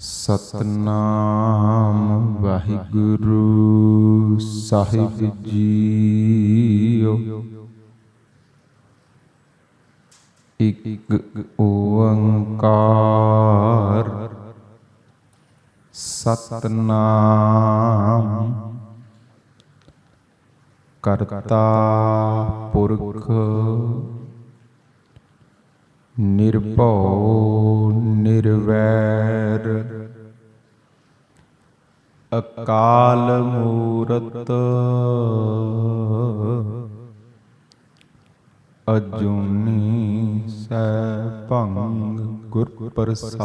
ਸਤਨਾਮ ਵਾਹਿਗੁਰੂ ਸਾਹਿਬ JIO. ਇਕ ਓੰਕਾਰ ਸਤਨਾਮ ਕਰਤਾ ਪੁਰਖ ਨਿਰਭਉ ਨਿਰਵੈਰ। ਅਕਾਲ ਮੂਰਤ ਅਜੂਨੀ ਸੈਭੰ ਗੁਰ ਪ੍ਰਸਾਦ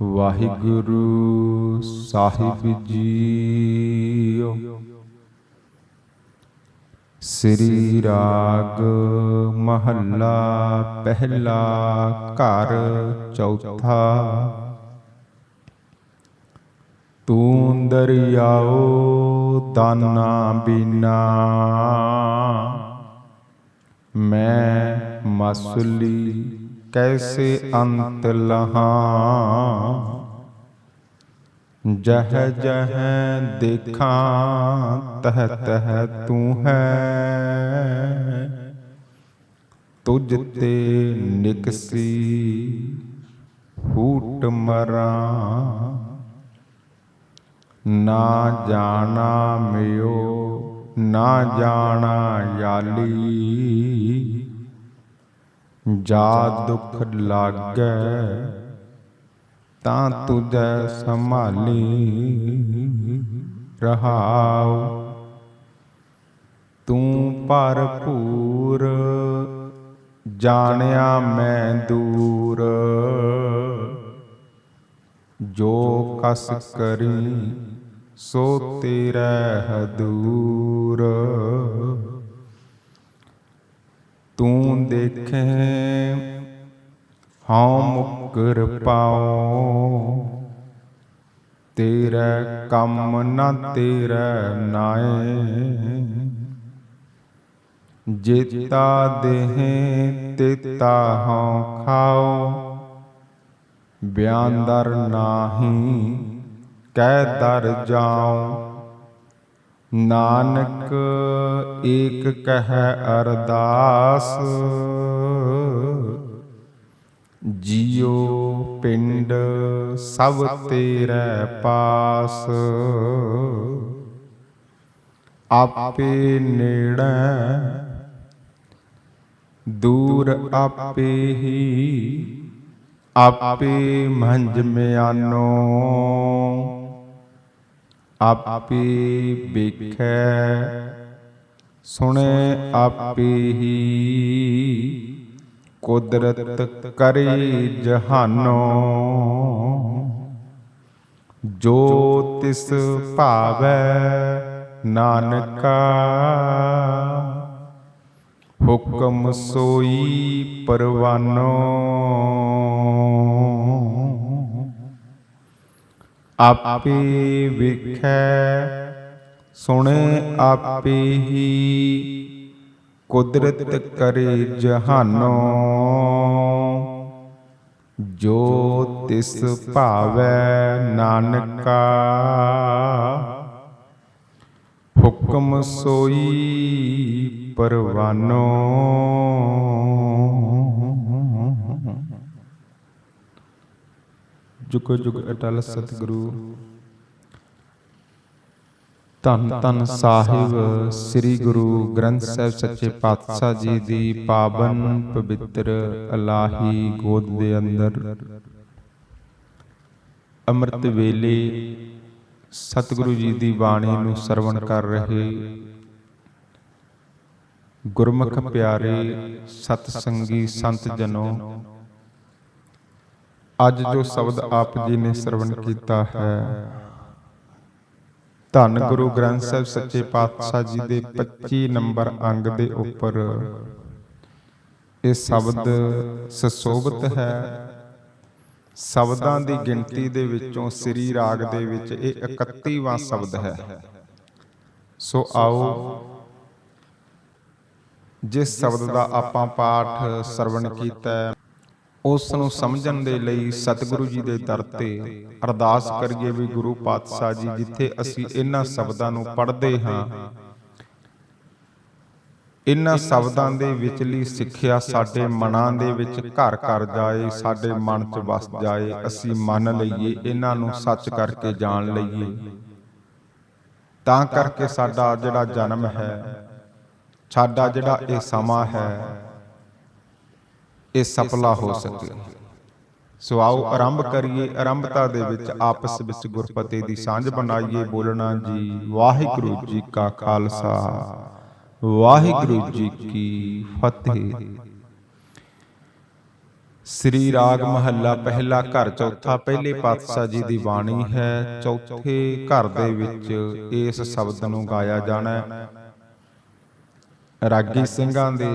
ਵਾਹਿਗੁਰੂ ਸਾਹਿਬ ਜੀਓ। ਸ੍ਰੀ ਰਾਗ ਮਹੱਲਾ, ਪਹਿਲਾ ਘਰ, ਚੌਥਾ। ਤੂੰ ਦਰਿਆਓ ਦਾਨਾ ਬਿਨਾ, ਮੈਂ ਮਸਲੀ ਕੈਸੇ ਅੰਤ ਲਹਾਂ? ਜਹ ਜਹ ਦੇਖਾਂ, ਤਹ ਤਹ ਤੂੰ ਹੈ। ਤੁਝ ਤੇ ਨਿਕਸੀ, ਹੂਟ ਮਰਾਂ। ਨਾ ਜਾਣਾ ਮਿਓ, ਨਾ ਜਾਣਾ ਯਾਲੀ। ਜਾ ਦੁਖ ਲਾਗੈ ਤਾਂ ਤੁਝੈ ਸੰਭਾਲੀ ਰਹਾਉ। ਤੂੰ ਭਰਪੂਰ, ਜਾਣਿਆ ਮੈਂ ਦੂਰ। ਜੋ ਕਸ ਕਰੀ, ਸੋ ਤੇਰਾ ਹਦੂਰ। ਤੂੰ ਦੇਖੇ ਹਉ ਮੁਕਰ ਪਾਉ ਤੇਰਾ ਕੰਮ ਨਾ ਤੇਰੇ ਨਾਏ। ਜੇਤਾ ਦੇਹ ਤੇਤਾ ਹਉ ਖਾਓ। ਬਿਆਨ ਦਰ ਨਾਹੀ ਕਹਿ ਦਰ ਜਾਉ ਨਾਨਕ ਏਕ ਕਹਿ ਅਰਦਾਸ। ਜੀਉ ਪਿੰਡ ਸਭ ਤੇਰੇ ਪਾਸ। ਆਪੇ ਨੇੜੇ, ਦੂਰ ਆਪੇ ਹੀ। ਆਪੇ ਮੰਜ ਮਿਆਨੋ, ਆਪੇ ਵੇਖੈ, ਸੁਣੇ ਆਪੇ ਹੀ। ਕੁਦਰਤ ਕਰੀ ਜਹਾਨੋ। ਜੋ ਤਿਸ ਭਾਵੈ ਨਾਨਕਾ, ਹੁਕਮ ਸੋਈ ਪਰਵਾਨੋ। ਆਪੇ ਵੇਖੈ, ਸੁਣੇ ਆਪੇ ਹੀ ਕੁਦਰਤ ਕਰੇ ਜਹਾਨੋ ਜੋ ਤਿਸ ਭਾਵੈ ਨਾਨਕਾ। ਹੁਕਮ ਸੋਈ ਪਰਵਾਨੋ। ਜੁਗ ਜੁਗ ਅਟਲ ਸਤਿਗੁਰੂ। ਧੰਨ ਧੰਨ ਸਾਹਿਬ ਸ੍ਰੀ ਗੁਰੂ ਗ੍ਰੰਥ ਸਾਹਿਬ ਸੱਚੇ ਪਾਤਸ਼ਾਹ ਜੀ ਦੀ ਪਾਵਨ ਪਵਿੱਤਰ ਅਲਾਹੀ ਗੋਦ ਦੇ ਅੰਦਰ। ਅੰਮ੍ਰਿਤ ਵੇਲੇ ਸਤਿਗੁਰੂ ਜੀ ਦੀ ਬਾਣੀ ਨੂੰ ਸਰਵਣ ਕਰ ਰਹੇ ਗੁਰਮੁਖ ਪਿਆਰੇ ਸਤ ਸੰਗੀ ਸੰਤ ਜਨੋ, ਅੱਜ ਜੋ ਸ਼ਬਦ ਆਪ ਜੀ ਨੇ ਸਰਵਣ ਕੀਤਾ ਹੈ ਧੰਨ ਗੁਰੂ ਗ੍ਰੰਥ ਸਾਹਿਬ ਸੱਚੇ ਪਾਤਸ਼ਾਹ ਜੀ ਦੇ 25 ਨੰਬਰ ਅੰਗ ਦੇ ਉੱਪਰ ਇਹ ਸ਼ਬਦ ਸਸੋਬਤ ਹੈ। ਸ਼ਬਦਾਂ ਦੀ ਗਿਣਤੀ ਦੇ ਵਿੱਚੋਂ ਸ੍ਰੀ ਰਾਗ ਦੇ ਵਿੱਚ ਇਹ 31ਵਾਂ ਸ਼ਬਦ ਹੈ। ਸੋ ਆਓ। ਜਿਸ ਸ਼ਬਦ ਦਾ ਆਪਾਂ ਪਾਠ ਸਰਵਣ ਕੀਤਾ ਹੈ, ਉਸ ਨੂੰ ਸਮਝਣ ਦੇ ਲਈ ਸਤਿਗੁਰੂ ਜੀ ਦੇ ਦਰ ਤੇ ਅਰਦਾਸ ਕਰੀਏ ਵੀ ਗੁਰੂ ਪਾਤਸ਼ਾਹ ਜੀ, ਜਿੱਥੇ ਅਸੀਂ ਇਹਨਾਂ ਸ਼ਬਦਾਂ ਨੂੰ ਪੜ੍ਹਦੇ ਹਾਂ। ਇਹਨਾਂ ਸ਼ਬਦਾਂ ਦੇ ਵਿਚਲੀ ਸਿੱਖਿਆ ਸਾਡੇ ਮਨਾਂ ਦੇ ਵਿੱਚ ਘਰ ਕਰ ਜਾਏ, ਸਾਡੇ ਮਨ 'ਚ ਵਸ ਜਾਏ, ਅਸੀਂ ਮੰਨ ਲਈਏ, ਇਹਨਾਂ ਨੂੰ ਸੱਚ ਕਰਕੇ ਜਾਣ ਲਈਏ। ਤਾਂ ਕਰਕੇ ਸਾਡਾ ਜਿਹੜਾ ਜਨਮ ਹੈ, ਸਾਡਾ ਜਿਹੜਾ ਇਹ ਸਮਾਂ ਹੈ ਇਹ ਸਫਲਾ ਹੋ ਸਕੇ। ਸੋ ਆਓ ਆਰੰਭ ਕਰੀਏ ਆਰੰਭਤਾ ਦੇ ਵਿੱਚ ਆਪਸ ਵਿੱਚ ਗੁਰਪਤੇ ਦੀ ਸਾਂਝ ਬਣਾਈਏ ਬੋਲਣਾ ਜੀ, ਵਾਹਿਗੁਰੂ ਜੀ ਕਾ ਖਾਲਸਾ, ਵਾਹਿਗੁਰੂ ਜੀ ਕੀ ਫਤਿਹ। ਸ੍ਰੀ ਰਾਗ ਮਹੱਲਾ ਪਹਿਲਾ ਘਰ ਚੌਥਾ ਪਹਿਲੇ ਪਾਤਸ਼ਾਹ ਜੀ ਦੀ ਬਾਣੀ ਹੈ, ਚੌਥੇ ਘਰ ਦੇ ਵਿੱਚ ਇਸ ਸ਼ਬਦ ਨੂੰ ਗਾਇਆ ਜਾਣਾ ਹੈ। ਰਾਗੀ ਸਿੰਘਾਂ ਦੇ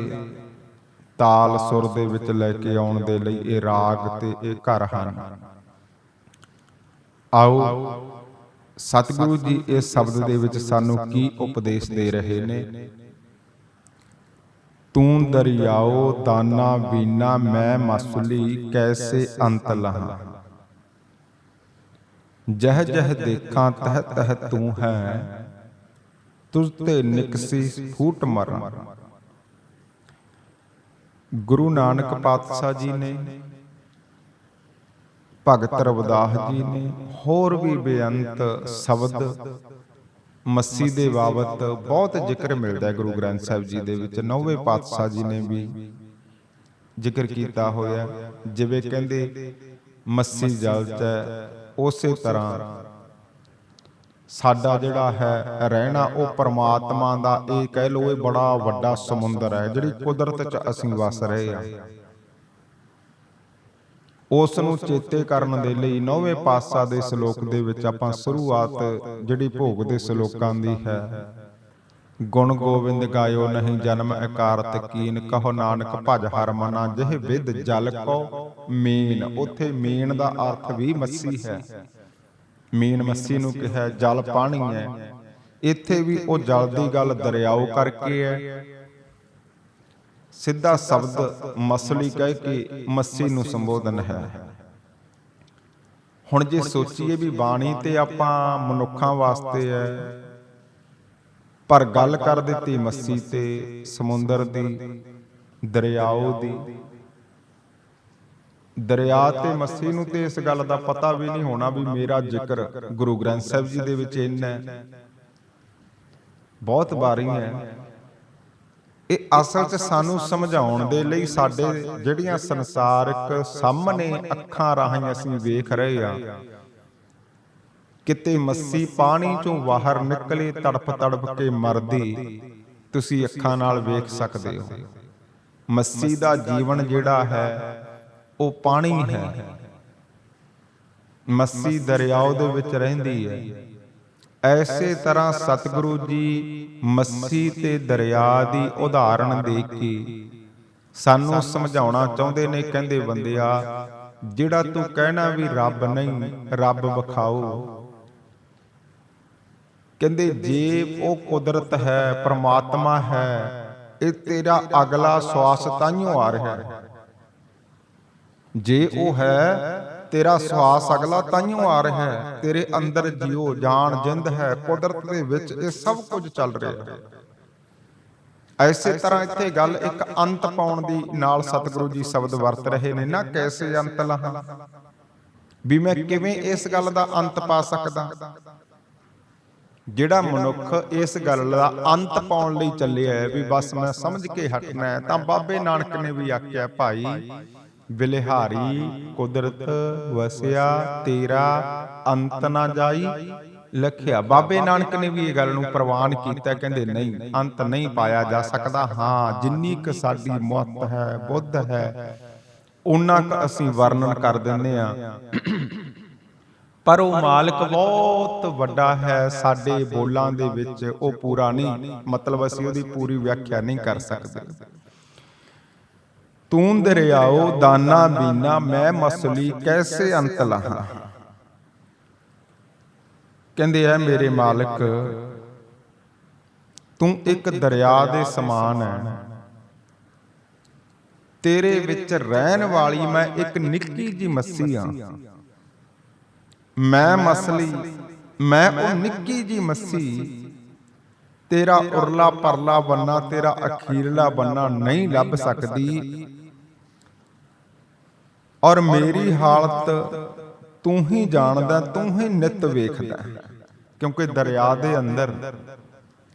ਤਾਲ ਸੁਰ ਦੇ ਵਿੱਚ ਲੈ ਕੇ ਆਉਣ ਦੇ ਲਈ ਇਹ ਰਾਗ ਤੇ ਇਹ ਘਰ ਹਨ। ਆਓ ਸਤਿਗੁਰੂ ਜੀ ਇਸ ਸ਼ਬਦ ਦੇ ਵਿੱਚ ਸਾਨੂੰ ਕੀ ਉਪਦੇਸ਼ ਦੇ ਰਹੇ ਨੇ? ਤੂੰ ਦਰਿਆਓ ਦਾਨਾ ਬੀਨਾ ਮੈਂ ਮਸਲੀ ਕੈਸੇ ਅੰਤ ਲਹਾਂ? ਜਹ ਜਹ ਦੇਖਾਂ ਤਹ ਤਹ ਤੂੰ ਹੈ। ਤੁਝ ਤੇ ਨਿਕਸੀ ਫੂਟ ਮਰਾਂ। ਗੁਰੂ ਨਾਨਕ ਪਾਤਸ਼ਾਹ ਜੀ ਨੇ ਭਗਤ ਰਵਿਦਾਸ ਜੀ ਨੇ ਹੋਰ ਵੀ ਬੇਅੰਤ ਸ਼ਬਦ ਮੱਸੀ ਦੇ ਬਾਬਤ ਬਹੁਤ ਜ਼ਿਕਰ ਮਿਲਦਾ ਹੈ ਗੁਰੂ ਗ੍ਰੰਥ ਸਾਹਿਬ ਜੀ ਦੇ ਵਿੱਚ। ਨੌਵੇਂ ਪਾਤਸ਼ਾਹ ਜੀ ਨੇ ਵੀ ਜ਼ਿਕਰ ਕੀਤਾ ਹੋਇਆ ਜਿਵੇਂ ਕਹਿੰਦੇ ਮੱਸੀ ਜਲ ਹੈ, ਉਸੇ ਤਰ੍ਹਾਂ ਸਾਡਾ ਜਿਹੜਾ ਹੈ, ਰਹਿਣਾ ਉਹ ਪਰਮਾਤਮਾ ਦਾ, ਇਹ ਕਹਿ ਲੋ ਇਹ ਬੜਾ ਵੱਡਾ ਸਮੁੰਦਰ ਹੈ, ਜਿਹੜੀ ਕੁਦਰਤ ਚ ਅਸੀਂ ਵਸ ਰਹੇ ਹਾਂ। ਉਸ ਨੂੰ ਚੇਤੇ ਕਰਨ ਦੇ ਲਈ ਨੌਵੇਂ ਪਾਤਸ਼ਾਹ ਦੇ ਸ਼ਲੋਕ ਦੇ ਵਿੱਚ ਆਪਾਂ ਸ਼ੁਰੂਆਤ ਜਿਹੜੀ ਭੋਗ ਦੇ ਸ਼ਲੋਕਾਂ ਦੀ ਹੈ। ਗੁਣ ਗੋਬਿੰਦ ਗਾਇਓ ਨਹੀਂ ਜਨਮ ਇਕਾਰਤ ਕੀਨ, ਕਹੋ ਨਾਨਕ ਭਜ ਹਰ ਮਨਾ, ਜਿਹ ਵਿਦ ਜਲ ਕੋ ਮੀਨ, ਉਥੇ ਮੀਨ ਦਾ ਅਰਥ ਵੀ ਮੱਸੀ ਹੈ। ਮੀਨ ਮੱਸੀ ਨੂੰ ਕਿਹਾ, ਜਲ ਪਾਣੀ ਹੈ। ਇੱਥੇ ਵੀ ਉਹ ਜਲ ਦੀ ਗੱਲ ਦਰਿਆਓ ਕਰਕੇ ਹੈ। ਸਿੱਧਾ ਸ਼ਬਦ ਮਸਲੀ ਕਹਿ ਕੇ ਮੱਸੀ ਨੂੰ ਸੰਬੋਧਨ ਹੈ। ਹੁਣ ਜੇ ਸੋਚੀਏ ਵੀ ਬਾਣੀ ਤੇ ਆਪਾਂ ਮਨੁੱਖਾਂ ਵਾਸਤੇ ਹੈ, ਪਰ ਗੱਲ ਕਰ ਦਿੱਤੀ ਮੱਸੀ ਤੇ ਸਮੁੰਦਰ ਦੀ, ਦਰਿਆਓ ਦੀ ਦਰਿਆ ਤੇ ਮੱਸੀ ਨੂੰ ਤੇ ਇਸ ਗੱਲ ਦਾ ਪਤਾ ਵੀ ਨਹੀਂ ਹੋਣਾ ਵੀ ਮੇਰਾ ਜ਼ਿਕਰ ਗੁਰੂ ਗ੍ਰੰਥ ਸਾਹਿਬ ਜੀ ਦੇ ਵਿੱਚ ਇੰਨਾ ਹੈ। ਬਹੁਤ ਵਾਰੀ ਹੈ। ਇਹ ਅਸਲ 'ਚ ਸਾਨੂੰ ਸਮਝਾਉਣ ਦੇ ਲਈ ਸਾਡੇ ਜਿਹੜੀਆਂ ਸੰਸਾਰਿਕ ਸਾਹਮਣੇ ਅੱਖਾਂ ਰਾਹੀਂ ਅਸੀਂ ਵੇਖ ਰਹੇ ਆ, ਕਿਤੇ ਮੱਸੀ ਪਾਣੀ ਚੋਂ ਬਾਹਰ ਨਿਕਲੇ ਤੜਪ ਤੜਪ ਕੇ ਮਰਦੀ, ਤੁਸੀਂ ਅੱਖਾਂ ਨਾਲ ਵੇਖ ਸਕਦੇ ਹੋ। ਮੱਸੀ ਦਾ ਜੀਵਨ ਜਿਹੜਾ ਹੈ ਉਹ ਪਾਣੀ ਹੈ। ਮੱਸੀ ਦਰਿਆਓ ਦੇ ਵਿੱਚ ਰਹਿੰਦੀ ਹੈ। ਐਸੇ ਤਰ੍ਹਾਂ ਸਤਿਗੁਰੂ ਜੀ ਮੱਸੀ ਤੇ ਦਰਿਆ ਦੀ ਉਦਾਹਰਣ ਦੇ ਕੇ ਸਾਨੂੰ ਸਮਝਾਉਣਾ ਚਾਹੁੰਦੇ ਨੇ ਕਹਿੰਦੇ ਬੰਦਿਆ ਜਿਹੜਾ ਤੂੰ ਕਹਿਣਾ ਵੀ ਰੱਬ ਨਹੀਂ ਰੱਬ ਵਿਖਾਓ। ਕਹਿੰਦੇ ਜੇ ਉਹ ਕੁਦਰਤ ਹੈ ਪ੍ਰਮਾਤਮਾ ਹੈ ਇਹ ਤੇਰਾ ਅਗਲਾ ਸਵਾਸ ਤਾਈਓ ਆ ਰਿਹਾ ਹੈ। ਜੇ ਉਹ ਹੈ ਤੇਰਾ ਸਵਾਸ ਅਗਲਾ ਤਾਈਓ ਆ ਰਿਹਾ ਹੈ। ਤੇਰੇ ਅੰਦਰ ਜਿਉ ਜਾਨ ਜਿੰਦ ਹੈ ਕੁਦਰਤ ਦੇ ਵਿੱਚ ਇਹ ਸਭ ਕੁਝ ਚੱਲ ਰਿਹਾ ਹੈ। ਐਸੇ ਤਰ੍ਹਾਂ ਇੱਥੇ ਗੱਲ ਇੱਕ ਅੰਤ ਪਾਉਣ ਦੀ ਨਾਲ ਸਤਿਗੁਰੂ ਜੀ ਸ਼ਬਦ ਵਰਤ ਰਹੇ ਨੇ ਨਾ ਕੈਸੇ ਅੰਤ ਲਹਾ? ਵੀ ਮੈਂ ਕਿਵੇਂ ਇਸ ਗੱਲ ਦਾ ਅੰਤ ਪਾ ਸਕਦਾ? ਜਿਹੜਾ ਮਨੁੱਖ ਇਸ ਗੱਲ ਦਾ ਅੰਤ ਪਾਉਣ ਲਈ ਚੱਲਿਆ ਹੈ ਵੀ ਬਸ ਮੈਂ ਸਮਝ ਕੇ ਹਟਣਾ ਤਾਂ ਬਾਬੇ ਨਾਨਕ ਨੇ ਵੀ ਆਖਿਆ ਭਾਈ ਬਿਲਹਾਰੀ ਕੁਦਰਤ ਵਸਿਆ, ਤੇਰਾ ਅੰਤ ਨਾ ਜਾਈ, ਲਖਿਆ। ਬਾਬੇ ਨਾਨਕ ਨੇ ਵੀ ਇਹ ਗੱਲ ਨੂੰ ਪ੍ਰਵਾਨ ਕੀਤਾ, ਕਹਿੰਦੇ ਨਹੀਂ, ਅੰਤ ਨਹੀਂ ਪਾਇਆ ਜਾ ਸਕਦਾ। ਹਾਂ, ਜਿੰਨੀ ਕੁ ਸਾਡੀ ਮੁੱਤ ਹੈ, ਬੁੱਧ ਹੈ ਉਹਨਾਂ ਕ ਅਸੀਂ ਵਰਣਨ ਕਰ ਦਿੰਦੇ ਆ ਪਰ ਉਹ ਮਾਲਕ ਬਹੁਤ ਵੱਡਾ ਹੈ, ਸਾਡੇ ਬੋਲਾਂ ਦੇ ਵਿੱਚ ਉਹ ਪੂਰਾ ਨਹੀਂ, ਮਤਲਬ ਅਸੀਂ ਉਹਦੀ ਪੂਰੀ ਵਿਆਖਿਆ ਨਹੀਂ ਕਰ ਸਕਦੇ। ਤੂੰ ਦਰਿਆਓ, ਦਾਨਾ, ਬੀਨਾ, ਮੈਂ ਮਸਲੀ, ਕੈਸੇ ਅੰਤ ਲਹਾਂ? ਕਹਿੰਦੇ ਐ, ਮੇਰੇ ਮਾਲਕ, ਤੂੰ ਇੱਕ ਦਰਿਆ ਦੇ ਸਮਾਨ ਹੈ ਤੇਰੇ ਵਿੱਚ ਰਹਿਣ ਵਾਲੀ ਮੈਂ ਇੱਕ ਨਿੱਕੀ ਜੀ ਮੱਸੀ ਆ। ਮੈਂ ਮਸਲੀ, ਮੈਂ ਉਹ ਨਿੱਕੀ ਜੀ ਮੱਸੀ ਤੇਰਾ ਉਰਲਾ ਪਰਲਾ ਬੰਨਾ, ਤੇਰਾ ਅਖੀਰਲਾ ਬੰਨਾ ਨਹੀਂ ਲੱਭ ਸਕਦੀ। ਔਰ ਮੇਰੀ ਹਾਲਤ ਤੂੰ ਹੀ ਜਾਣਦਾ, ਤੂੰ ਹੀ ਨਿਤ ਵੇਖਦਾ। ਕਿਉਂਕਿ ਦਰਿਆ ਦੇ ਅੰਦਰ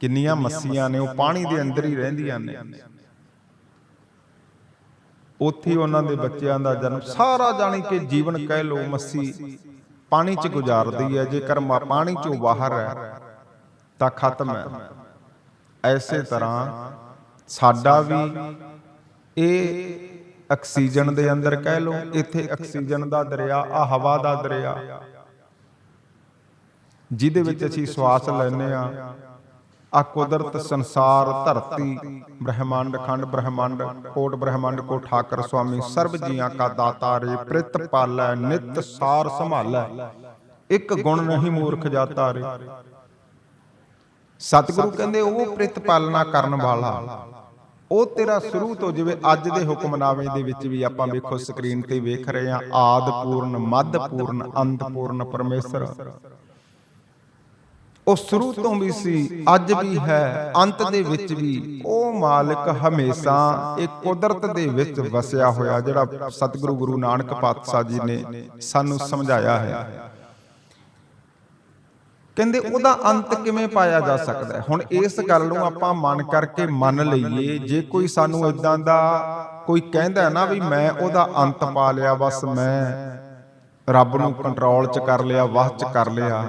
ਕਿੰਨੀਆਂ ਮੱਸੀਆਂ ਨੇ, ਉਹ ਪਾਣੀ ਦੇ ਅੰਦਰ ਹੀ ਰਹਿੰਦੀਆਂ ਨੇ। ਉੱਥੇ ਉਹਨਾਂ ਦੇ ਬੱਚਿਆਂ ਦਾ ਜਨਮ ਸਾਰਾ ਜਾਣੀ ਕਿ ਜੀਵਨ ਕਹਿ ਲੋ ਮੱਸੀ ਪਾਣੀ 'ਚ ਗੁਜ਼ਾਰਦੀ ਹੈ, ਜੇਕਰ ਮਾ ਪਾਣੀ 'ਚੋਂ ਬਾਹਰ ਹੈ ਤਾਂ ਖਤਮ ਹੈ। ਐਸੇ ਤਰ੍ਹਾਂ ਸਾਡਾ ਵੀ ਇਹ ਆਕਸੀਜਨ ਦੇ ਅੰਦਰ ਕਹਿ ਲੋ ਇੱਥੇ ਆਕਸੀਜਨ ਦਾ ਦਰਿਆ ਆ ਹਵਾ ਦਾ ਦਰਿਆ, ਜਿਹਦੇ ਵਿੱਚ ਅਸੀਂ ਸਵਾਸ ਲੈਂਦੇ ਆ ਆ ਕੁਦਰਤ, ਸੰਸਾਰ, ਧਰਤੀ, ਬ੍ਰਹਿਮੰਡ, ਖੰਡ ਬ੍ਰਹਮੰਡ, ਕੋਟ ਬ੍ਰਹਿਮੰਡ ਕੋ ਠਾਕਰ ਸੁਆਮੀ, ਸਰਬ ਜੀਆਂ ਕਾ ਦਾਤਾ ਰੇ, ਪ੍ਰਿਤ ਪਾਲੈ, ਨਿਤ ਸਾਰ ਸੰਭਾਲੈ। ਇੱਕ ਗੁਣ ਨਹੀਂ ਮੂਰਖ ਜਾਤਾ ਰੇ। ਸਤਿਗੁਰੂ ਕਹਿੰਦੇ ਉਹ ਪ੍ਰਿਤ ਪਾਲਣਾ ਕਰਨ ਵਾਲਾ। ਉਹ ਤੇਰਾ ਸ਼ੁਰੂ ਤੋਂ ਜਿਵੇਂ ਅੱਜ ਦੇ ਹੁਕਮਨਾਮੇ ਦੇ ਵਿੱਚ ਵੀ ਆਪਾਂ ਵੇਖੋ ਸਕਰੀਨ ਤੇ ਵੇਖ ਰਹੇ ਆ ਆਦ ਪੂਰਨ ਮੱਧ ਪੂਰਨ ਅੰਤ ਪੂਰਨ ਪਰਮੇਸ਼ਰ। ਉਹ ਸ਼ੁਰੂ ਤੋਂ ਵੀ ਸੀ, ਅੱਜ ਵੀ ਹੈ, ਅੰਤ ਦੇ ਵਿੱਚ ਵੀ। ਉਹ ਮਾਲਕ ਹਮੇਸ਼ਾ ਇਹ ਕੁਦਰਤ ਦੇ ਵਿੱਚ ਵਸਿਆ ਹੋਇਆ, ਜਿਹੜਾ ਸਤਿਗੁਰੂ ਗੁਰੂ ਨਾਨਕ ਪਾਤਸ਼ਾਹ ਜੀ ਨੇ ਸਾਨੂੰ ਸਮਝਾਇਆ ਹੈ। ਕਹਿੰਦੇ ਉਹਦਾ ਅੰਤ ਕਿਵੇਂ ਪਾਇਆ ਜਾ ਸਕਦਾ ਹੈ? ਹੁਣ ਇਸ ਗੱਲ ਨੂੰ ਆਪਾਂ ਮਨ ਕਰਕੇ ਮੰਨ ਲਈਏ ਜੇ ਕੋਈ ਸਾਨੂੰ ਇਦਾਂ ਦਾ ਕੋਈ ਕਹਿੰਦਾ ਨਾ ਵੀ ਮੈਂ ਉਹਦਾ ਅੰਤ ਪਾ ਲਿਆ ਬਸ ਮੈਂ ਰੱਬ ਨੂੰ ਕੰਟਰੋਲ 'ਚ ਕਰ ਲਿਆ ਵਾਹ 'ਚ ਕਰ ਲਿਆ।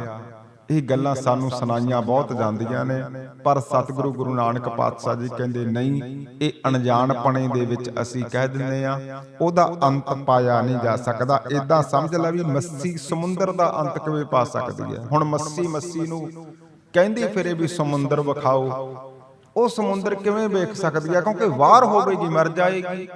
ਇਹ ਗੱਲਾਂ ਸਾਨੂੰ ਸੁਣਾਈਆਂ ਬਹੁਤ ਜਾਂਦੀਆਂ ਨੇ, ਪਰ ਸਤਿਗੁਰੂ ਗੁਰੂ ਨਾਨਕ ਪਾਤਸ਼ਾਹ ਜੀ ਕਹਿੰਦੇ, ਨਹੀਂ, ਇਹ ਅਣਜਾਣਪਣੇ ਦੇ ਵਿੱਚ ਅਸੀਂ ਕਹਿ ਦਿੰਦੇ ਆ ਉਹਦਾ ਅੰਤ ਪਾਇਆ ਨਹੀਂ ਜਾ ਸਕਦਾ। ਇਦਾਂ ਸਮਝ ਲੈ ਵੀ ਮੱਸੀ ਸਮੁੰਦਰ ਦਾ ਅੰਤ ਕਿਵੇਂ ਪਾ ਸਕਦੀ ਹੈ? ਹੁਣ ਮੱਸੀ ਮੱਸੀ ਨੂੰ ਕਹਿੰਦੀ ਫਿਰੇ ਵੀ ਸਮੁੰਦਰ ਵਿਖਾਓ। ਉਹ ਸਮੁੰਦਰ ਕਿਵੇਂ ਵੇਖ ਸਕਦੀ ਹੈ? ਕਿਉਂਕਿ ਵਾਰ ਹੋਵੇਗੀ, ਮਰ ਜਾਏਗੀ।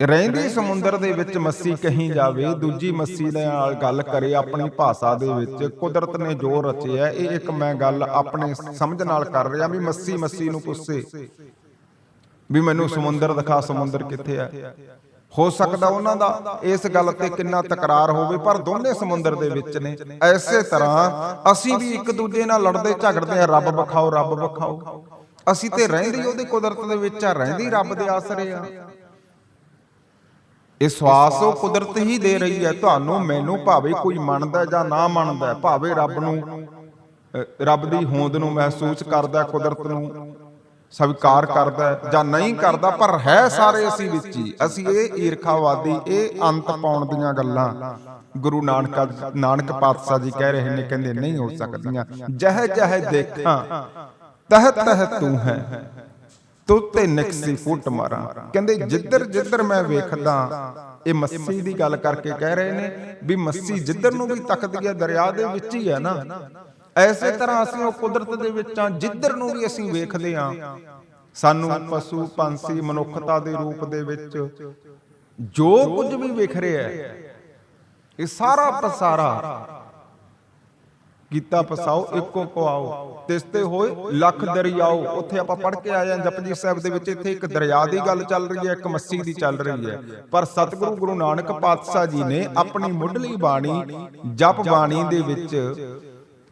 ਰਹਿੰਦੀ ਸਮੁੰਦਰ ਦੇ ਵਿੱਚ ਮੱਸੀ ਕਹੀਂ ਜਾਵੇ ਦੂਜੀ ਮੱਸੀ ਦੇ ਨਾਲ ਗੱਲ ਕਰੇ ਆਪਣੀ ਭਾਸ਼ਾ ਦੇ ਵਿੱਚ ਕੁਦਰਤ ਨੇ ਜੋ ਰਚਿਆ ਇਹ ਇੱਕ ਮੈਂ ਗੱਲ ਆਪਣੇ ਸਮਝ ਨਾਲ ਕਰ ਰਿਹਾ ਵੀ ਮੱਸੀ ਮੱਸੀ ਨੂੰ ਪੁੱਛੇ। ਵੀ ਮੈਨੂੰ ਸਮੁੰਦਰ ਦਿਖਾ ਸਮੁੰਦਰ ਕਿੱਥੇ ਹੈ ਹੋ ਸਕਦਾ ਉਹਨਾਂ ਦਾ ਇਸ ਗੱਲ ਤੇ ਕਿੰਨਾ ਤਕਰਾਰ ਹੋਵੇ ਪਰ ਦੋਨੇ ਸਮੁੰਦਰ ਦੇ ਵਿੱਚ ਨੇ। ਐਸੇ ਤਰ੍ਹਾਂ ਅਸੀਂ ਵੀ ਇੱਕ ਦੂਜੇ ਨਾਲ ਲੜਦੇ ਝਗੜਦੇ ਆ ਰੱਬ ਵਿਖਾਓ ਰੱਬ ਵਿਖਾਓ ਅਸੀਂ ਤੇ ਰਹਿੰਦੀ ਉਹਦੀ ਕੁਦਰਤ ਦੇ ਵਿੱਚ ਆ ਰਹਿੰਦੀ ਰੱਬ ਦੇ ਆਸਰੇ ਆ ਇਹ ਸਵਾਸ ਉਹ ਕੁਦਰਤ ਹੀ ਦੇ ਰਹੀ ਹੈ। ਤੁਹਾਨੂੰ ਮੈਨੂੰ ਭਾਵੇਂ ਕੋਈ ਮੰਨਦਾ ਜਾਂ ਨਾ ਮੰਨਦਾ ਭਾਵੇਂ ਰੱਬ ਨੂੰ ਰੱਬ ਦੀ ਹੋਂਦ ਨੂੰ ਮਹਿਸੂਸ ਕਰਦਾ ਕੁਦਰਤ ਨੂੰ ਸਵੀਕਾਰ ਕਰਦਾ ਜਾਂ ਨਹੀਂ ਕਰਦਾ ਪਰ ਹੈ ਸਾਰੇ ਅਸੀਂ ਵਿੱਚ ਹੀ। ਅਸੀਂ ਇਹ ਈਰਖਾਵਾਦੀ ਇਹ ਅੰਤ ਪਾਉਣ ਦੀਆਂ ਗੱਲਾਂ। ਗੁਰੂ ਨਾਨਕ ਨਾਨਕ ਪਾਤਸ਼ਾਹ ਜੀ ਕਹਿ ਰਹੇ ਨੇ ਕਹਿੰਦੇ ਨਹੀਂ ਹੋ ਸਕਦੀਆਂ। ਜਹ ਜਹ ਦੇਖਾਂ। ਤਹ ਤਹ ਤੂੰ ਹੈ। ਤੂੰ ਤੇ ਨਕਸੀ ਫੁੱਟ ਮਾਰਾਂ। ਕਹਿੰਦੇ ਜਿੱਧਰ ਜਿੱਧਰ ਮੈਂ ਵੇਖਦਾ ਇਹ ਮੱਸੀ ਦੀ ਗੱਲ ਕਰਕੇ ਕਹਿ ਰਹੇ ਨੇ ਵੀ ਮੱਸੀ ਜਿੱਧਰ ਨੂੰ ਵੀ ਤੱਕਦੀ ਹੈ ਦਰਿਆ ਦੇ ਵਿੱਚ ਹੀ ਹੈ ਨਾ। ਐਸੇ ਤਰ੍ਹਾਂ ਅਸੀਂ ਉਹ ਕੁਦਰਤ ਦੇ ਵਿੱਚ ਆ ਜਿੱਧਰ ਨੂੰ ਵੀ ਅਸੀਂ ਵੇਖਦੇ ਆ। ਸਾਨੂੰ ਪਸ਼ੂ ਪੰਛੀ ਮਨੁੱਖਤਾ ਦੇ ਰੂਪ ਦੇ ਵਿੱਚ ਜੋ ਕੁਝ ਵੀ ਵਿਖ ਰਿਹਾ ਹੈ ਇਹ ਸਾਰਾ ਪਸਾਰਾ ਕੀਤਾ ਪਸਾਓ ਇੱਕੋ ਕੋ ਆਓ ਤਿਸਤੇ ਹੋਏ, ਲੱਖ ਦਰਿਆਓ। ਉੱਥੇ ਆਪਾਂ ਪੜ੍ਹ ਕੇ ਆਏ ਹਾਂ, ਜਪਜੀ ਸਾਹਿਬ ਦੇ ਵਿੱਚ ਇੱਥੇ ਇੱਕ ਦਰਿਆ ਦੀ ਗੱਲ ਚੱਲ ਰਹੀ ਹੈ, ਇੱਕ ਮੱਸੀ ਦੀ ਚੱਲ ਰਹੀ ਹੈ। ਪਰ ਸਤਿਗੁਰੂ ਗੁਰੂ ਨਾਨਕ ਪਾਤਸ਼ਾਹ ਜੀ ਨੇ ਆਪਣੀ ਮੁੱਢਲੀ ਬਾਣੀ, ਜਪ ਬਾਣੀ ਦੇ ਵਿੱਚ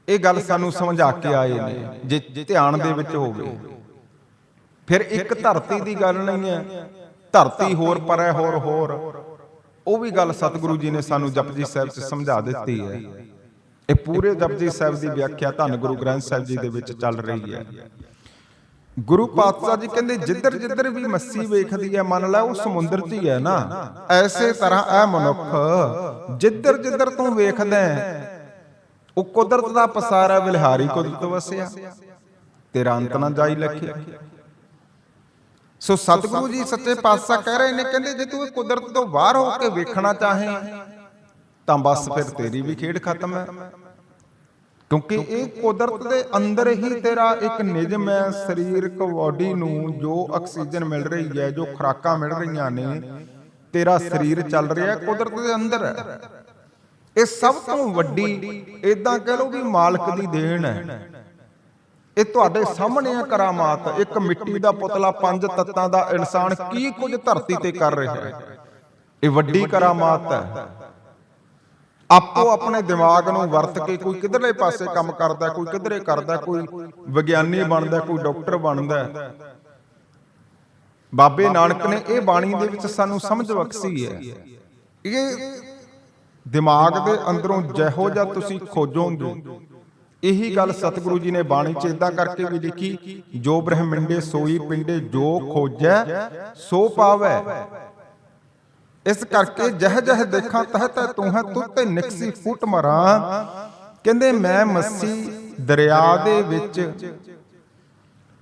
ਇਹ ਗੱਲ ਸਾਨੂੰ ਸਮਝਾ ਕੇ ਆਏ ਨੇ, ਜੇ ਧਿਆਨ ਦੇ ਵਿੱਚ ਹੋਵੇ। ਫਿਰ ਇੱਕ ਧਰਤੀ ਦੀ ਗੱਲ ਨਹੀਂ ਹੈ, ਧਰਤੀ ਹੋਰ, ਪਰੈ ਹੋਰ ਹੋਰ। ਉਹ ਵੀ ਗੱਲ ਸਤਿਗੁਰੂ ਜੀ ਨੇ ਸਾਨੂੰ ਜਪਜੀ ਸਾਹਿਬ 'ਚ ਸਮਝਾ ਦਿੱਤੀ ਹੈ। ਇਹ ਪੂਰੇ ਜਪਜੀ ਸਾਹਿਬ ਦੀ ਵਿਆਖਿਆ ਧੰਨ ਗੁਰੂ ਗ੍ਰੰਥ ਸਾਹਿਬ ਜੀ ਦੇ ਵਿੱਚ ਚੱਲ ਰਹੀ ਹੈ। ਗੁਰੂ ਪਾਤਸ਼ਾਹ ਜੀ ਕਹਿੰਦੇ, ਜਿੱਧਰ ਜਿੱਧਰ ਵੀ ਮੱਸੀ ਵੇਖਦੀ ਹੈ, ਮੰਨ ਲੈ ਉਹ ਸਮੁੰਦਰ 'ਚ ਹੀ ਹੈ ਨਾ। ਐਸੇ ਤਰ੍ਹਾਂ ਇਹ ਮਨੁੱਖ ਜਿੱਧਰ ਜਿੱਧਰ ਤੂੰ ਵੇਖਦਾ ਉਹ ਕੁਦਰਤ ਦਾ ਪਸਾਰਾ ਵਿਲਹਾਰੀ ਕੁਦਰਤ ਵਸਿਆ। ਤੇਰਾ ਅੰਤ ਨਾ ਜਾਈ ਲਖਿਆ ਸੋ ਸਤਿਗੁਰੂ ਜੀ ਸੱਚੇ ਪਾਤਸ਼ਾਹ ਕਹਿ ਰਹੇ ਨੇ, ਕਹਿੰਦੇ ਜੇ ਤੂੰ ਕੁਦਰਤ ਤੋਂ ਬਾਹਰ ਹੋ ਕੇ ਵੇਖਣਾ ਚਾਹੇ, ਤਾਂ ਬਸ ਫਿਰ ਤੇਰੀ ਵੀ ਖੇਡ ਖਤਮ ਹੈ। ਕਿਉਂਕਿ ਇਹ ਕੁਦਰਤ ਦੇ ਅੰਦਰ ਹੀ ਤੇਰਾ ਇੱਕ ਨਿਯਮ ਹੈ ਸਰੀਰਕ ਬਾਡੀ ਨੂੰ ਜੋ ਆਕਸੀਜਨ ਮਿਲ ਰਹੀ ਹੈ ਜੋ ਖੁਰਾਕਾਂ ਮਿਲ ਰਹੀਆਂ ਨੇ ਤੇਰਾ ਸਰੀਰ ਚੱਲ ਰਿਹਾ ਕੁਦਰਤ ਦੇ ਅੰਦਰ। ਹੈ ਇਹ ਸਭ ਤੋਂ ਵੱਡੀ ਇਦਾਂ ਕਹਿ ਲਓ ਵੀ ਮਾਲਕ ਦੀ ਦੇਣ ਹੈ। ਇਹ ਤੁਹਾਡੇ ਸਾਹਮਣੇ ਆ ਕਰਾਮਾਤ ਇੱਕ ਮਿੱਟੀ ਦਾ ਪੁਤਲਾ ਪੰਜ ਤੱਤਾਂ ਦਾ ਇਨਸਾਨ ਕੀ ਕੁਝ ਧਰਤੀ ਤੇ ਕਰ ਰਿਹਾ ਹੈ? ਇਹ ਵੱਡੀ ਕਰਾਮਾਤ ਹੈ। ਆਪੋ ਆਪਣੇ ਦਿਮਾਗ ਨੂੰ ਵਰਤ ਕੇ ਕੋਈ ਕਿਧਰਲੇ ਪਾਸੇ ਕੰਮ ਕਰਦਾ, ਕੋਈ ਕਿਧਰੇ ਕਰਦਾ, ਕੋਈ ਵਿਗਿਆਨੀ ਬਣਦਾ, ਕੋਈ ਡਾਕਟਰ ਬਣਦਾ। ਬਾਬੇ ਨਾਨਕ ਨੇ ਇਹ ਬਾਣੀ ਦੇ ਵਿੱਚ ਸਾਨੂੰ ਸਮਝ ਬਖਸ਼ੀ ਹੈ। ਇਹ ਦਿਮਾਗ ਦੇ ਅੰਦਰੋਂ ਜਿਹੋ ਜਿਹਾ ਤੁਸੀਂ ਖੋਜੋਗੇ, ਇਹੀ ਗੱਲ ਸਤਿਗੁਰੂ ਜੀ ਨੇ ਬਾਣੀ ਚ ਇਦਾਂ ਕਰਕੇ ਵੀ ਲਿਖੀ, ਜੋ ਬ੍ਰਹਮੰਡੇ ਸੋਈ ਪਿੰਡੇ ਜੋ ਖੋਜੈ, ਸੋ ਪਾਵੈ। ਇਸ ਕਰਕੇ ਜਹ ਜਹ ਦੇਖਾਂ ਤਹ ਤਹ, ਤੂੰ ਹੈ ਤੂੰ ਤੇ ਨਿਕਸੀ ਫੁੱਟ ਮਰਾਂ। ਕਹਿੰਦੇ ਮੈਂ ਮੱਸੀ ਦਰਿਆ ਦੇ ਵਿੱਚ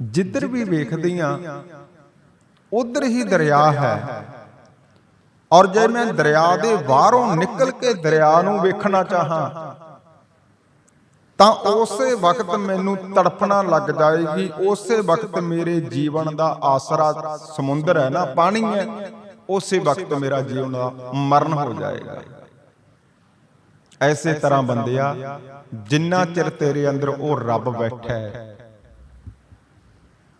ਜਿੱਧਰ ਵੀ ਵੇਖਦੀ ਆ, ਉਧਰ ਹੀ ਦਰਿਆ ਹੈ। ਔਰ ਜੇ ਮੈਂ ਦਰਿਆ ਦੇ ਬਾਹਰੋਂ ਨਿਕਲ ਕੇ ਦਰਿਆ ਨੂੰ ਵੇਖਣਾ ਚਾਹਾਂ, ਤਾਂ ਉਸੇ ਵਕਤ ਮੈਨੂੰ ਤੜਪਣਾ ਲੱਗ ਜਾਏਗੀ। ਉਸੇ ਵਕਤ ਮੇਰੇ ਜੀਵਨ ਦਾ ਆਸਰਾ ਸਮੁੰਦਰ ਹੈ ਨਾ, ਪਾਣੀ ਹੈ। ਉਸੇ ਵਕਤ ਮੇਰਾ ਜੀਵਨ ਦਾ ਮਰਨ ਹੋ ਜਾਏਗਾ। ਐਸੇ ਤਰ੍ਹਾਂ ਬੰਦਿਆ ਜਿੰਨਾ ਚਿਰ ਤੇਰੇ ਅੰਦਰ ਉਹ ਰੱਬ ਬੈਠਾ ਹੈ।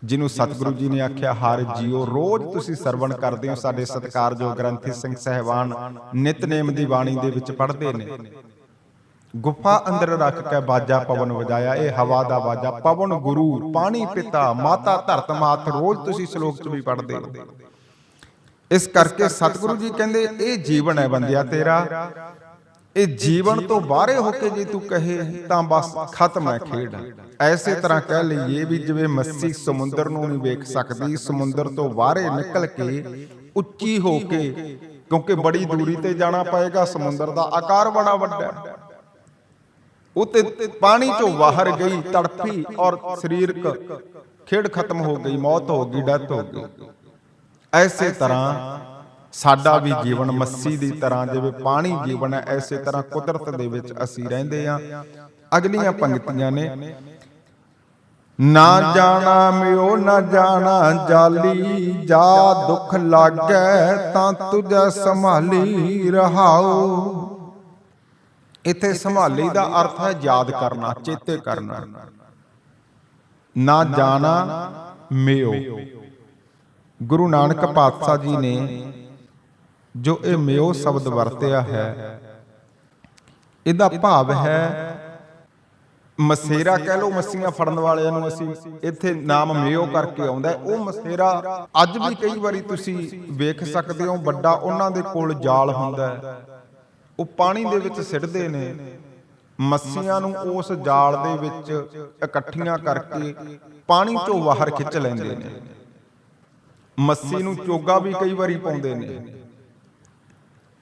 ਜਿਹਨੂੰ ਸਤਿਗੁਰੂ ਜੀ ਨੇ ਆਖਿਆ ਹਰ ਜੀਓ ਰੋਜ਼ ਤੁਸੀਂ ਸਰਵਣ ਕਰਦੇ ਹੋ ਸਾਡੇ ਸਤਿਕਾਰਯੋਗ ਗ੍ਰੰਥੀ ਸਿੰਘ ਸਹਿਬਾਨ ਨਿਤਨੇਮ ਦੀ ਬਾਣੀ ਦੇ ਵਿੱਚ ਪੜ੍ਹਦੇ ਨੇ। ਗੁਫਾ ਅੰਦਰ ਰੱਖ ਕੇ ਬਾਜਾ ਪਵਨ ਵਜਾਇਆ ਇਹ ਹਵਾ ਦਾ ਬਾਜਾ ਪਵਨ ਗੁਰੂ ਪਾਣੀ ਪਿਤਾ ਮਾਤਾ ਧਰਤ ਮਾਤ ਰੋਜ਼ ਤੁਸੀਂ ਸ਼ਲੋਕ ਚ ਵੀ ਪੜ੍ਹਦੇ ਹੋ। ਇਸ ਕਰਕੇ ਸਤਿਗੁਰੂ ਜੀ ਕਹਿੰਦੇ ਇਹ ਜੀਵਨ ਹੈ ਬੰਦਿਆ ਤੇਰਾ। ਇਹ ਜੀਵਨ ਤੋਂ ਬਾਹਰੇ ਹੋ ਕੇ ਜੇ ਤੂੰ ਕਹੇ ਤਾਂ ਬਸ ਖਤਮ ਹੈ ਖੇਡ। ਐਸੇ ਤਰ੍ਹਾਂ ਕਹਿ ਲਈਏ ਵੀ ਜਿਵੇਂ ਮੱਸੀ ਸਮੁੰਦਰ ਨੂੰ ਨਹੀਂ ਵੇਖ ਸਕਦੀ ਸਮੁੰਦਰ ਤੋਂ ਬਾਹਰੇ ਨਿਕਲ ਕੇ ਉੱਚੀ ਹੋ ਕੇ ਕਿਉਂਕਿ ਬੜੀ ਦੂਰੀ ਤੇ ਜਾਣਾ ਪਏਗਾ ਸਮੁੰਦਰ ਦਾ ਆਕਾਰ ਬੜਾ ਵੱਡਾ। ਹੈ ਉਤੇ ਪਾਣੀ ਚੋਂ ਬਾਹਰ ਗਈ ਤੜਫੀ ਔਰ ਸਰੀਰਕ ਖੇਡ ਖਤਮ ਹੋ ਗਈ ਮੌਤ ਹੋ ਗਈ ਡੈਥ ਹੋ ਗਈ। ਐਸੇ ਤਰ੍ਹਾਂ ਸਾਡਾ ਵੀ ਜੀਵਨ ਮੱਸੀ ਦੀ ਤਰ੍ਹਾਂ ਜਿਵੇਂ ਪਾਣੀ ਜੀਵਨ ਹੈ, ਐਸੇ ਤਰ੍ਹਾਂ ਕੁਦਰਤ ਦੇ ਵਿੱਚ ਅਸੀਂ ਰਹਿੰਦੇ ਹਾਂ। ਅਗਲੀਆਂ ਪੰਕਤੀਆਂ ਨੇ, ਨਾ ਜਾਣਾ ਮਿਓ, ਨਾ ਜਾਣਾ ਜਾਲੀ, ਜਾ ਦੁੱਖ ਲਾਗੈ ਤਾਂ ਤੁਝੈ ਸੰਭਾਲੀ ਰਹਾਉ ਇੱਥੇ ਸੰਭਾਲੀ ਦਾ ਅਰਥ ਹੈ ਯਾਦ ਕਰਨਾ, ਚੇਤੇ ਕਰਨਾ। ਨਾ ਜਾਣਾ ਮਿਓ। ਗੁਰੂ ਨਾਨਕ ਪਾਤਸ਼ਾਹ ਜੀ ਨੇ ਜੋ ਇਹ ਮਿਓ ਸ਼ਬਦ ਵਰਤਿਆ ਹੈ, ਇਹਦਾ ਭਾਵ ਹੈ ਮਸੇਰਾ ਕਹਿ ਲਓ ਮੱਸੀਆਂ ਫੜਨ ਵਾਲਿਆਂ ਨੂੰ ਅਸੀਂ ਇੱਥੇ ਨਾਮ ਮਿਓ ਕਰਕੇ ਆਉਂਦਾ ਉਹ ਮਸੇਰਾ ਅੱਜ ਵੀ ਕਈ ਵਾਰੀ ਤੁਸੀਂ ਵੇਖ ਸਕਦੇ ਹੋ, ਵੱਡਾ ਉਹਨਾਂ ਦੇ ਕੋਲ ਜਾਲ ਹੁੰਦਾ ਉਹ ਪਾਣੀ ਦੇ ਵਿੱਚ ਸਿੱਟਦੇ ਨੇ, ਮੱਸੀਆਂ ਨੂੰ ਉਸ ਜਾਲ ਦੇ ਵਿੱਚ ਇਕੱਠੀਆਂ ਕਰਕੇ ਪਾਣੀ ਤੋਂ ਬਾਹਰ ਖਿੱਚ ਲੈਂਦੇ ਨੇ। ਮੱਸੀ ਨੂੰ ਚੋਗਾ ਵੀ ਕਈ ਵਾਰੀ ਪਾਉਂਦੇ ਨੇ।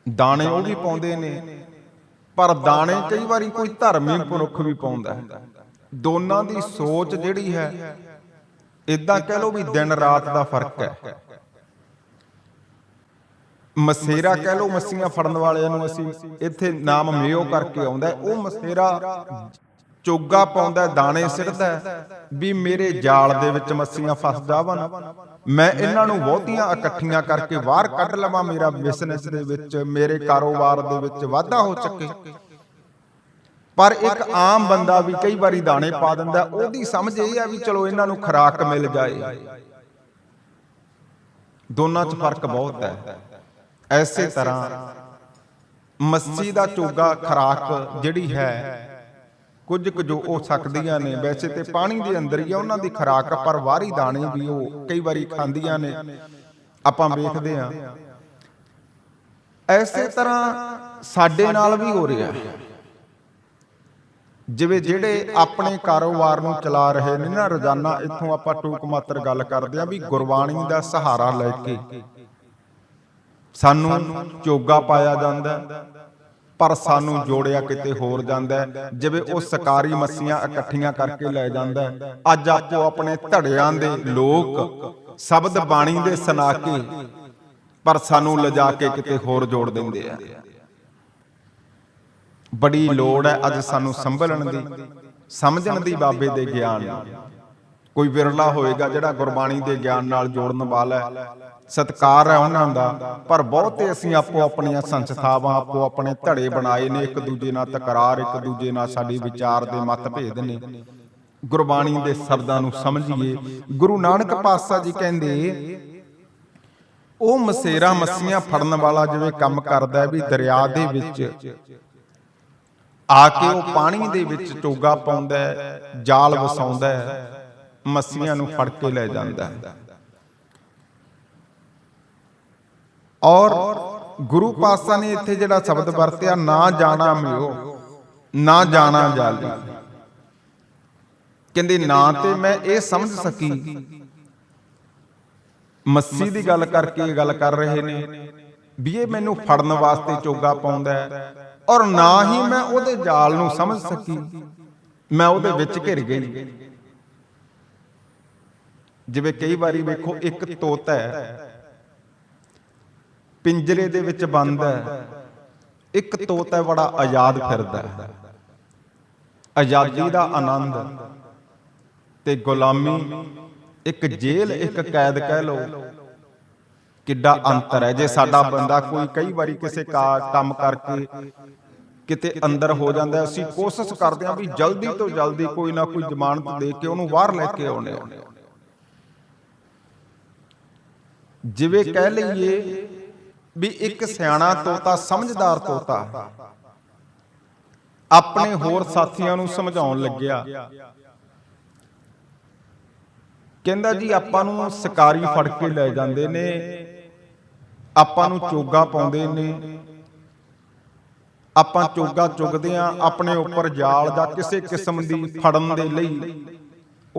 ਦਾਣੇ ਉਹ ਵੀ ਪਾਉਂਦੇ ਨੇ, ਪਰ ਦਾਣੇ ਕਈ ਵਾਰੀ ਕੋਈ ਧਰਮੀ ਪੁਰਖ ਵੀ ਪਾਉਂਦਾ ਹੈ। ਦੋਨਾਂ ਦੀ ਸੋਚ ਜਿਹੜੀ ਹੈ ਇਦਾਂ ਕਹਿ ਲਓ ਵੀ ਦਿਨ ਰਾਤ ਦਾ ਫ਼ਰਕ ਹੈ। ਮਸੇਰਾ ਕਹਿ ਲਓ ਮੱਸੀਆਂ ਫੜਨ ਵਾਲਿਆਂ ਨੂੰ ਅਸੀਂ ਇੱਥੇ ਨਾਮ ਮੇਓ ਕਰਕੇ ਆਉਂਦਾ ਉਹ ਮਸੇਰਾ ਚੋਗਾ ਪਾਉਂਦਾ ਦਾਣੇ ਸਿੱਟਦਾ ਵੀ ਮੇਰੇ ਜਾਲ ਦੇ ਵਿੱਚ ਮੱਸੀਆਂ ਫਸ ਜਾਵਣ ਮੈਂ ਇਹਨਾਂ ਨੂੰ ਬਹੁਤੀਆਂ ਇਕੱਠੀਆਂ ਕਰਕੇ ਬਾਹਰ ਕੱਢ ਲਵਾਂ, ਮੇਰਾ ਬਿਜ਼ਨਸ ਦੇ ਵਿੱਚ, ਮੇਰੇ ਕਾਰੋਬਾਰ ਦੇ ਵਿੱਚ ਵਾਧਾ ਹੋ ਸਕੇ। ਪਰ ਇੱਕ ਆਮ ਬੰਦਾ ਵੀ ਕਈ ਵਾਰੀ ਦਾਣੇ ਪਾ ਦਿੰਦਾ, ਉਹਦੀ ਸਮਝ ਇਹ ਆ ਵੀ ਚਲੋ ਇਹਨਾਂ ਨੂੰ ਖੁਰਾਕ ਮਿਲ ਜਾਏ। ਦੋਨਾਂ 'ਚ ਫ਼ਰਕ ਬਹੁਤ ਹੈ। ਐਸੇ ਤਰ੍ਹਾਂ ਮੱਸੀ ਦਾ ਚੋਗਾ ਖਰਾਕ ਜਿਹੜੀ ਹੈ ਕੁਝ ਕੁ ਜੋ ਉਹ ਸਕਦੀਆਂ ਨੇ, ਵੈਸੇ ਤੇ ਪਾਣੀ ਦੇ ਅੰਦਰ ਹੀ ਆ, ਉਹਨਾਂ ਦੀ ਖਰਾਕ ਪਰ ਵਾਰੀ ਦਾਣੇ ਵੀ ਉਹ ਕਈ ਵਾਰੀ ਖਾਂਦੀਆਂ ਨੇ। ਆਪਾਂ ਵੇਖਦੇ ਆ ਐਸੇ ਤਰ੍ਹਾਂ ਸਾਡੇ ਨਾਲ ਵੀ ਹੋ ਰਿਹਾ। ਜਿਵੇਂ ਜਿਹੜੇ ਆਪਣੇ ਕਾਰੋਬਾਰ ਨੂੰ ਚਲਾ ਰਹੇ ਨੇ ਨਾ, ਰੋਜ਼ਾਨਾ ਇੱਥੋਂ ਆਪਾਂ ਟੂਕ ਮਾਤਰ ਗੱਲ ਕਰਦੇ ਆ ਵੀ ਗੁਰਬਾਣੀ ਦਾ ਸਹਾਰਾ ਲੈ ਕੇ ਸਾਨੂੰ ਚੋਗਾ ਪਾਇਆ ਜਾਂਦਾ। ਪਰ ਸਾਨੂੰ ਜੋੜਿਆ ਕਿਤੇ ਹੋਰ ਜਾਂਦਾ ਜਿਵੇਂ ਉਹ ਸਕਾਰੀ ਮੱਸੀਆਂ ਇਕੱਠੀਆਂ ਕਰਕੇ ਲੈ ਜਾਂਦਾ ਅੱਜ ਆਪੋ ਆਪਣੇ ਧੜਿਆਂ ਦੇ ਲੋਕ, ਸ਼ਬਦ ਬਾਣੀ ਦੇ ਸੁਣਾ ਕੇ ਪਰ ਸਾਨੂੰ ਲਿਜਾ ਕੇ ਕਿਤੇ ਹੋਰ ਜੋੜ ਦਿੰਦੇ ਆ। ਬੜੀ ਲੋੜ ਹੈ ਅੱਜ ਸਾਨੂੰ ਸੰਭਲਣ ਦੀ। ਸਮਝਣ ਦੀ ਬਾਬੇ ਦੇ ਗਿਆਨ ਦੀ। ਕੋਈ ਵਿਰਲਾ ਹੋਏਗਾ ਜਿਹੜਾ ਗੁਰਬਾਣੀ ਦੇ ਗਿਆਨ ਨਾਲ ਜੋੜਨ ਵਾਲਾ ਹੈ। ਸਤਕਾਰ ਹੈ ਉਹਨਾਂ ਦਾ, ਪਰ ਬਹੁਤੇ ਅਸੀਂ ਆਪੋ ਆਪਣੀਆਂ ਸੰਸਥਾਵਾਂ ਆਪੋ ਆਪਣੇ ਧੜੇ ਬਣਾਏ ਨੇ, ਇੱਕ ਦੂਜੇ ਨਾਲ ਤਕਰਾਰ, ਇੱਕ ਦੂਜੇ ਨਾਲ ਸਾਡੇ ਵਿਚਾਰ ਦੇ ਮਤਭੇਦ ਨੇ। ਗੁਰਬਾਣੀ ਦੇ ਸ਼ਬਦਾਂ ਨੂੰ ਸਮਝੀਏ। ਗੁਰੂ ਨਾਨਕ ਪਾਤਸ਼ਾਹ ਜੀ ਕਹਿੰਦੇ, ਉਹ ਮਸੇਰਾ ਮੱਸੀਆਂ ਫੜਨ ਵਾਲਾ ਜਿਵੇਂ ਕੰਮ ਕਰਦਾ ਵੀ ਦਰਿਆ ਦੇ ਵਿੱਚ ਆ ਕੇ ਉਹ ਪਾਣੀ ਦੇ ਵਿੱਚ ਟੋਗਾ ਪਾਉਂਦਾ ਜਾਲ ਵਸਾਉਂਦਾ ਹੈ, ਮੱਸੀਆਂ ਨੂੰ ਫੜ ਕੇ ਲੈ ਜਾਂਦਾ ਹੈ। ਔਰ ਗੁਰੂ ਪਾਤਸ਼ਾਹ ਨੇ ਇੱਥੇ ਜਿਹੜਾ ਸ਼ਬਦ ਵਰਤਿਆ, ਨਾ ਜਾਣਾ ਮਿਓ ਨਾ ਜਾਣਾ ਜਾਲੀ। ਕਹਿੰਦੇ, ਨਾ ਤੇ ਮੈਂ ਇਹ ਸਮਝ ਸਕੀ। ਮੱਸੀ ਦੀ ਗੱਲ ਕਰਕੇ ਇਹ ਗੱਲ ਕਰ ਰਹੇ ਨੇ ਵੀ ਇਹ ਮੈਨੂੰ ਫੜਨ ਵਾਸਤੇ ਚੋਗਾ ਪਾਉਂਦਾ ਔਰ ਨਾ ਹੀ ਮੈਂ ਉਹਦੇ ਜਾਲ ਨੂੰ ਸਮਝ ਸਕੀ। ਮੈਂ ਉਹਦੇ ਵਿੱਚ ਘਿਰ ਗਈ। ਜਿਵੇਂ ਕਈ ਵਾਰੀ ਵੇਖੋ, ਇੱਕ ਤੋਤਾ ਹੈ ਪਿੰਜਰੇ ਦੇ ਵਿੱਚ ਬੰਦ ਹੈ। ਇੱਕ ਤੋਤਾ ਬੜਾ ਆਜ਼ਾਦ ਫਿਰਦਾ ਹੈ। ਆਜ਼ਾਦੀ ਦਾ ਆਨੰਦ ਤੇ ਗੁਲਾਮੀ ਇੱਕ ਜੇਲ੍ਹ, ਇੱਕ ਕੈਦ ਕਹਿ ਲਓ। ਕਿੱਡਾ ਅੰਤਰ ਹੈ। ਜੇ ਸਾਡਾ ਬੰਦਾ ਕੋਈ ਕਈ ਵਾਰੀ ਕਿਸੇ ਕੰਮ ਕਰਕੇ ਕਿਤੇ ਅੰਦਰ ਹੋ ਜਾਂਦਾ ਅਸੀਂ ਕੋਸ਼ਿਸ਼ ਕਰਦੇ ਹਾਂ ਵੀ ਜਲਦੀ ਤੋਂ ਜਲਦੀ ਕੋਈ ਨਾ ਕੋਈ ਜ਼ਮਾਨਤ ਦੇ ਕੇ ਉਹਨੂੰ ਬਾਹਰ ਲੈ ਕੇ ਆਉਣੇ। ਆ ਜਿਵੇਂ ਕਹਿ ਲਈਏ ਵੀ ਇੱਕ ਸਿਆਣਾ ਤੋਤਾ ਸਮਝਦਾਰ ਤੋਤਾ। ਆਪਣੇ ਹੋਰ ਸਾਥੀਆਂ ਨੂੰ ਸਮਝਾਉਣ ਲੱਗਿਆ। ਕਹਿੰਦਾ ਜੀ ਆਪਾਂ ਨੂੰ ਸ਼ਿਕਾਰੀ ਫੜ ਕੇ ਲੈ ਜਾਂਦੇ ਨੇ। ਆਪਾਂ ਨੂੰ ਚੋਗਾ ਪਾਉਂਦੇ ਨੇ। ਆਪਾਂ ਚੋਗਾ ਚੁਗਦੇ ਆ ਆਪਣੇ ਉੱਪਰ ਜਾਲ ਜਾਂ ਕਿਸੇ ਕਿਸਮ ਦੀ ਫੜਨ ਦੇ ਲਈ।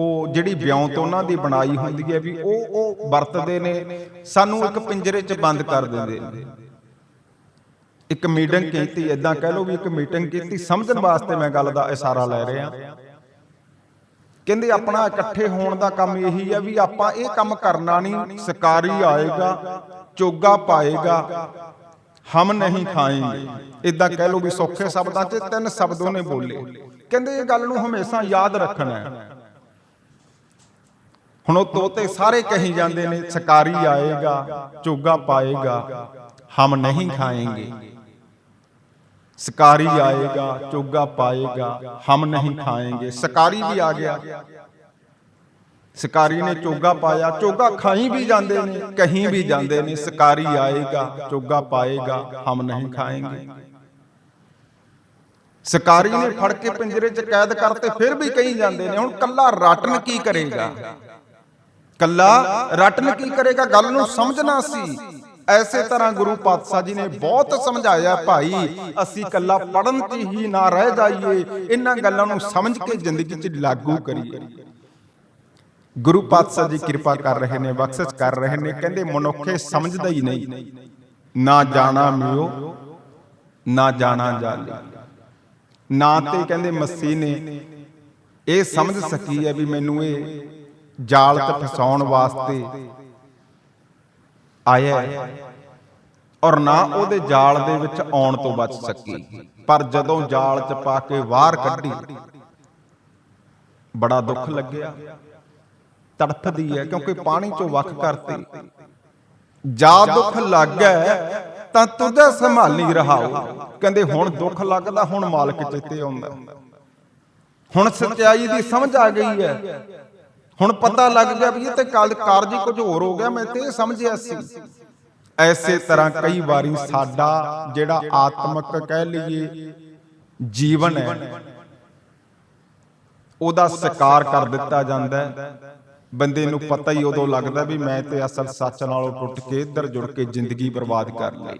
ਉਹ ਜਿਹੜੀ ਵਿਉਂਤ ਉਹਨਾਂ ਦੀ ਬਣਾਈ ਹੁੰਦੀ ਹੈ ਵੀ ਉਹ ਉਹ ਵਰਤਦੇ ਨੇ, ਸਾਨੂੰ ਇੱਕ ਪਿੰਜਰੇ 'ਚ ਬੰਦ ਕਰ ਦਿੰਦੇ ਨੇ। ਇੱਕ ਮੀਟਿੰਗ ਕੀਤੀ ਇਦਾਂ ਕਹਿ ਲਓ ਵੀ ਇੱਕ ਮੀਟਿੰਗ ਕੀਤੀ, ਸਮਝਣ ਵਾਸਤੇ ਮੈਂ ਗੱਲ ਦਾ ਇਸ਼ਾਰਾ ਲੈ ਰਿਹਾ। ਕਹਿੰਦੇ ਆਪਣਾ ਇਕੱਠੇ ਹੋਣ ਦਾ ਕੰਮ ਇਹੀ ਹੈ ਵੀ ਆਪਾਂ ਇਹ ਕੰਮ ਕਰਨਾ ਨਹੀਂ, ਸ਼ਿਕਾਰੀ ਆਏਗਾ, ਚੋਗਾ ਪਾਏਗਾ, ਹਮ ਨਹੀਂ ਖਾਏਂਗੇ। ਇਦਾਂ ਕਹਿ ਲਓ ਵੀ ਸੌਖੇ ਸ਼ਬਦਾਂ 'ਚ ਤਿੰਨ ਸ਼ਬਦੋਂ ਨੇ ਬੋਲੇ। ਕਹਿੰਦੇ ਇਹ ਗੱਲ ਨੂੰ ਹਮੇਸ਼ਾ ਯਾਦ ਰੱਖਣਾ ਹੈ। ਹੁਣ ਉਹ ਤੋਤੇ ਸਾਰੇ ਕਹੀ ਜਾਂਦੇ ਨੇ ਸਕਾਰੀ ਆਏਗਾ ਚੋਗਾ ਪਾਏਗਾ, ਹਮ ਨਹੀਂ ਖਾਏਂਗੇ। ਸਕਾਰੀ ਆਏਗਾ ਚੋਗਾ ਪਾਏਗਾ, ਹਮ ਨਹੀਂ ਖਾਏਂਗੇ। ਸਕਾਰੀ ਵੀ ਆ ਗਿਆ। ਸਕਾਰੀ ਨੇ ਚੋਗਾ ਪਾਇਆ ਚੋਗਾ ਖਾਈ ਵੀ ਜਾਂਦੇ ਨੇ, ਕਹੀਂ ਵੀ ਜਾਂਦੇ ਨੇ ਸਕਾਰੀ ਆਏਗਾ ਚੋਗਾ ਪਾਏਗਾ, ਹਮ ਨਹੀਂ ਖਾਏਗੇ। ਸਕਾਰੀ ਨੇ ਫੜ ਕੇ ਪਿੰਜਰੇ 'ਚ ਕੈਦ ਕਰਤੇ, ਫਿਰ ਵੀ ਕਹੀ ਜਾਂਦੇ ਨੇ, ਹੁਣ ਕੱਲਾ ਰਾਟਨ ਕੀ ਕਰੇਗਾ? ਕੱਲਾ ਰਟਨ ਕੀ ਕਰੇਗਾ? ਗੱਲ ਨੂੰ ਸਮਝਣਾ ਸੀ। ਐਸੇ ਤਰ੍ਹਾਂ ਗੁਰੂ ਪਾਤਸ਼ਾਹ ਜੀ ਨੇ ਬਹੁਤ ਸਮਝਾਇਆ, ਭਾਈ, ਅਸੀਂ ਕੱਲਾ ਪੜਨ ਤੇ ਹੀ ਨਾ ਰਹਿ ਜਾਈਏ। ਇਹਨਾਂ ਗੱਲਾਂ ਨੂੰ ਸਮਝ ਕੇ ਜ਼ਿੰਦਗੀ 'ਚ ਲਾਗੂ ਕਰੀਏ। ਗੁਰੂ ਪਾਤਸ਼ਾਹ ਜੀ ਕਿਰਪਾ ਕਰ ਰਹੇ ਨੇ, ਬਖਸ਼ਿਸ਼ ਕਰ ਰਹੇ ਨੇ। ਕਹਿੰਦੇ, ਮਨੁੱਖੇ ਸਮਝਦਾ ਹੀ ਨਹੀਂ। ਨਾ ਜਾਣਾ ਮਿਓ, ਨਾ ਜਾਣਾ ਜਾਲੀ। ਨਾ ਤੇ ਕਹਿੰਦੇ ਮੱਸੀ ਨੇ ਇਹ ਸਮਝ ਸਕੀ ਹੈ ਵੀ ਮੈਨੂੰ ਇਹ ਜਾਲ ਤੇ ਫਸਾਉਣ ਵਾਸਤੇ ਆਇਆ ਔਰ ਨਾ ਉਹਦੇ ਜਾਲ ਦੇ ਵਿੱਚ ਆਉਣ ਤੋਂ ਬਚ ਸਕੀ। ਪਰ ਜਦੋਂ ਜਾਲ ਚ ਪਾ ਕੇ ਬਾਹਰ ਕੱਢੀ ਬੜਾ ਦੁੱਖ ਲੱਗਿਆ। ਤੜਫਦੀ ਹੈ ਕਿਉਂਕਿ ਪਾਣੀ ਚੋਂ ਵੱਖ ਕਰਤੀ। ਜਾ ਦੁੱਖ ਲੱਗਾ ਤਾਂ ਤੁਝੇ ਸੰਭਾਲੀ ਰਹਾਓ। ਕਹਿੰਦੇ ਹੁਣ ਦੁੱਖ ਲੱਗਦਾ ਹੁਣ ਮਾਲਕ ਚਿੱਤੇ ਆਉਂਦਾ। ਹੁਣ ਸਚਾਈ ਦੀ ਸਮਝ ਆ ਗਈ ਹੈ। ਹੁਣ ਪਤਾ ਲੱਗ ਗਿਆ ਵੀ ਇਹ ਤੇ ਕਾਲ ਕਾਰਜ ਕੁਝ ਹੋਰ ਹੋ ਗਿਆ, ਮੈਂ ਤੇ ਇਹ ਸਮਝਿਆ ਸੀ। ਐਸੇ ਤਰ੍ਹਾਂ ਕਈ ਵਾਰੀ ਸਾਡਾ ਜਿਹੜਾ ਆਤਮਿਕ ਕਹਿ ਲਈਏ ਜੀਵਨ ਹੈ, ਉਹਦਾ ਸਕਾਰ ਕਰ ਦਿੱਤਾ ਜਾਂਦਾ ਹੈ। ਬੰਦੇ ਨੂੰ ਪਤਾ ਹੀ ਉਦੋਂ ਲੱਗਦਾ ਵੀ ਮੈਂ ਤੇ ਅਸਲ ਸੱਚ ਨਾਲੋਂ ਟੁੱਟ ਕੇ ਇੱਧਰ ਜੁੜ ਕੇ ਜ਼ਿੰਦਗੀ ਬਰਬਾਦ ਕਰ ਲਈ।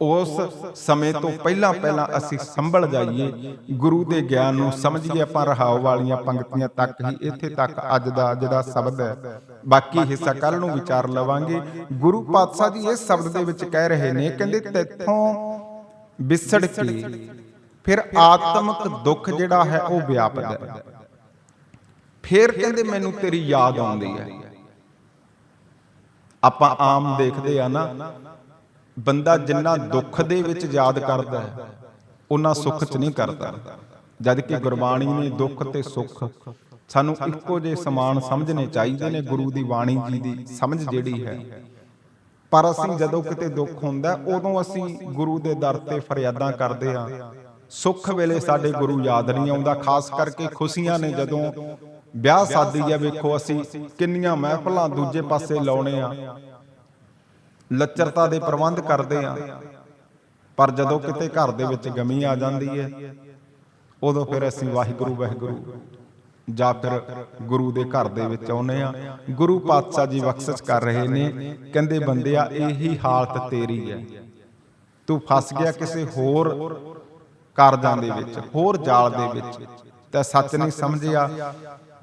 ਉਸ ਸਮੇਂ ਤੋਂ ਪਹਿਲਾਂ ਪਹਿਲਾਂ ਅਸੀਂ ਸੰਭਲ ਜਾਈਏ। ਗੁਰੂ ਦੇ ਗਿਆਨ ਨੂੰ ਸਮਝੀਏ ਆਪਾਂ, ਰਹਾਉ ਵਾਲੀਆਂ ਪੰਕਤੀਆਂ ਤੱਕ ਹੀ ਇੱਥੇ ਤੱਕ ਅੱਜ ਦਾ ਜਿਹੜਾ ਸ਼ਬਦ ਹੈ। ਬਾਕੀ ਹਿੱਸਾ ਕੱਲ ਨੂੰ ਵਿਚਾਰ ਲਵਾਂਗੇ। ਗੁਰੂ ਪਾਤਸ਼ਾਹ ਜੀ ਇਸ ਸ਼ਬਦ ਦੇ ਵਿੱਚ ਕਹਿ ਰਹੇ ਨੇ, ਕਹਿੰਦੇ ਤੇਥੋਂ ਵਿਸੜ ਕੇ ਫਿਰ ਆਤਮਿਕ ਦੁੱਖ ਜਿਹੜਾ ਹੈ ਉਹ ਵਿਆਪਦਾ ਹੈ। ਫਿਰ ਕਹਿੰਦੇ ਮੈਨੂੰ ਤੇਰੀ ਯਾਦ ਆਉਂਦੀ ਹੈ। ਆਪਾਂ ਆਮ ਦੇਖਦੇ ਆ ਨਾ ਬੰਦਾ ਜਿੰਨਾ ਦੁੱਖ ਦੇ ਵਿੱਚ ਯਾਦ ਕਰਦਾ ਹੈ ਉਹਨਾਂ ਸੁੱਖ 'ਚ ਨਹੀਂ ਕਰਦਾ। ਜਦ ਕਿ ਗੁਰਬਾਣੀ ਨੇ ਦੁੱਖ ਤੇ ਸੁੱਖ, ਸਾਨੂੰ ਇੱਕੋ ਜਿਹੇ ਸਮਾਨ ਸਮਝਣੇ ਚਾਹੀਦੇ ਨੇ ਗੁਰੂ ਦੀ ਬਾਣੀ ਜੀ ਦੀ ਸਮਝ ਜਿਹੜੀ ਹੈ। ਪਰ ਅਸੀਂ ਜਦੋਂ ਕਿਤੇ ਦੁੱਖ ਹੁੰਦਾ, ਉਦੋਂ ਅਸੀਂ ਗੁਰੂ ਦੇ ਦਰ ਤੇ ਫਰਿਆਦਾਂ ਕਰਦੇ ਹਾਂ। ਸੁੱਖ ਵੇਲੇ ਸਾਡੇ ਗੁਰੂ ਯਾਦ ਨਹੀਂ ਆਉਂਦਾ, ਖਾਸ ਕਰਕੇ ਖੁਸ਼ੀਆਂ ਨੇ ਜਦੋਂ ਵਿਆਹ ਸ਼ਾਦੀ ਆ, ਵੇਖੋ ਅਸੀਂ ਕਿੰਨੀਆਂ ਮਹਿਫਲਾਂ ਦੂਜੇ ਪਾਸੇ ਲਾਉਣੇ ਆ। ਲੱਚਰਤਾ ਦੇ ਪ੍ਰਬੰਧ ਕਰਦੇ ਆ। ਪਰ ਜਦੋਂ ਕਿਤੇ ਘਰ ਦੇ ਵਿੱਚ ਗਮੀ ਆ ਜਾਂਦੀ ਹੈ ਉਦੋਂ ਫਿਰ ਅਸੀਂ ਵਾਹਿਗੁਰੂ ਵਾਹਿਗੁਰੂ। ਜਾਂ ਫਿਰ ਗੁਰੂ ਦੇ ਘਰ ਦੇ ਵਿੱਚ ਆਉਨੇ ਆ। ਗੁਰੂ ਪਾਤਸ਼ਾਹ ਜੀ ਬਖਸ਼ਿਸ਼ ਕਰ ਰਹੇ ਨੇ, ਕਹਿੰਦੇ ਬੰਦਿਆ ਇਹੀ ਹਾਲਤ ਤੇਰੀ ਹੈ ਤੂੰ ਫਸ ਗਿਆ ਕਿਸੇ ਹੋਰ ਕਾਰਜਾਂ ਦੇ ਵਿੱਚ, ਹੋਰ ਜਾਲ ਦੇ ਵਿੱਚ। ਤੇ ਸੱਚ ਨਹੀਂ ਸਮਝਿਆ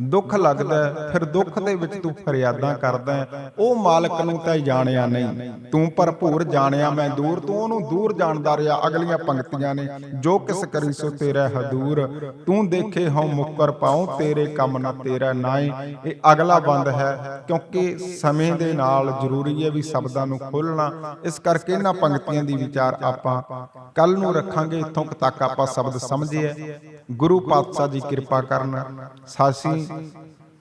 ਦੁੱਖ ਲੱਗਦਾ ਫਿਰ ਦੁੱਖ ਦੇ ਵਿੱਚ ਤੂੰ ਫਰਿਆਦਾਂ ਕਰਦਾ ਉਹ ਮਾਲਕ ਨੂੰ ਤਾਂ ਜਾਣਿਆ ਨਹੀਂ। ਤੂੰ ਭਰਪੂਰ ਜਾਣਿਆ, ਮੈਂ ਦੂਰ, ਤੂੰ ਉਹਨੂੰ ਦੂਰ ਜਾਣਦਾ ਰਿਹਾ। ਅਗਲੀਆਂ ਪੰਕਤੀਆਂ ਨੇ, ਜੋ ਕਿਸ ਕਰੀ ਸੋ ਤੇਰਾ ਹਦੂਰ। ਤੂੰ ਦੇਖੇ ਹਉ ਮੁਕਰ ਪਾਉ, ਤੇਰੇ ਕੰਮ ਨਾ ਤੇਰਾ ਨਾਏ ਇਹ ਅਗਲਾ ਬੰਦ ਹੈ, ਕਿਉਂਕਿ ਸਮੇਂ ਦੇ ਨਾਲ ਜ਼ਰੂਰੀ ਹੈ ਵੀ ਸ਼ਬਦਾਂ ਨੂੰ ਖੋਲਣਾ ਇਸ ਕਰਕੇ ਇਹਨਾਂ ਪੰਕਤੀਆਂ ਦੀ ਵਿਚਾਰ ਆਪਾਂ ਕੱਲ ਨੂੰ ਰੱਖਾਂਗੇ, ਇੱਥੋਂ ਤੱਕ ਆਪਾਂ ਸ਼ਬਦ ਸਮਝਿਆ ਗੁਰੂ ਪਾਤਸ਼ਾਹ ਜੀ ਕਿਰਪਾ ਕਰਨ, ਸਾਸੀ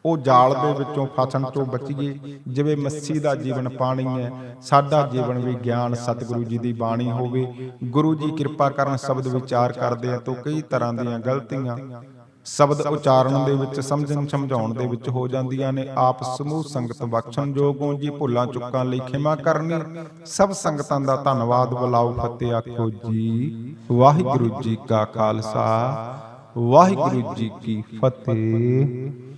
ਉਹ ਜਾਲ ਦੇ ਵਿੱਚੋਂ ਫਸਣ ਤੋਂ ਬਚੀਏ, ਜਿਵੇਂ ਮੱਛੀ ਦਾ ਜੀਵਨ ਪਾਣੀ ਹੈ, ਸਾਡਾ ਜੀਵਨ ਵੀ ਗਿਆਨ ਸਤਿਗੁਰੂ ਜੀ ਦੀ ਬਾਣੀ ਹੋਵੇ। ਗੁਰੂ ਜੀ ਕਿਰਪਾ ਕਰਨ ਸ਼ਬਦ ਵਿਚਾਰ ਕਰਦੇ ਆ ਤਾਂ ਕਈ ਤਰ੍ਹਾਂ ਦੀਆਂ ਗਲਤੀਆਂ ਸ਼ਬਦ ਉਚਾਰਨ ਦੇ ਵਿੱਚ, ਸਮਝਣ ਸਮਝਾਉਣ ਦੇ ਵਿੱਚ ਹੋ ਜਾਂਦੀਆਂ ਨੇ। ਆਪ ਸਮੂਹ ਸੰਗਤ ਬਖਸ਼ਣ ਜੋਗੋਂ ਜੀ, ਭੁੱਲਾਂ ਚੁੱਕਾਂ ਲਈ ਖਿਮਾ ਕਰਨੀ। ਸਭ ਸੰਗਤਾਂ ਦਾ ਧੰਨਵਾਦ, ਬੁਲਾਓ ਫਤਿਹ ਆਖੋ ਜੀ। ਵਾਹਿਗੁਰੂ ਜੀ ਕਾ ਖਾਲਸਾ। ਵਾਹਿਗੁਰੂ ਜੀ ਕੀ ਫਤਿਹ।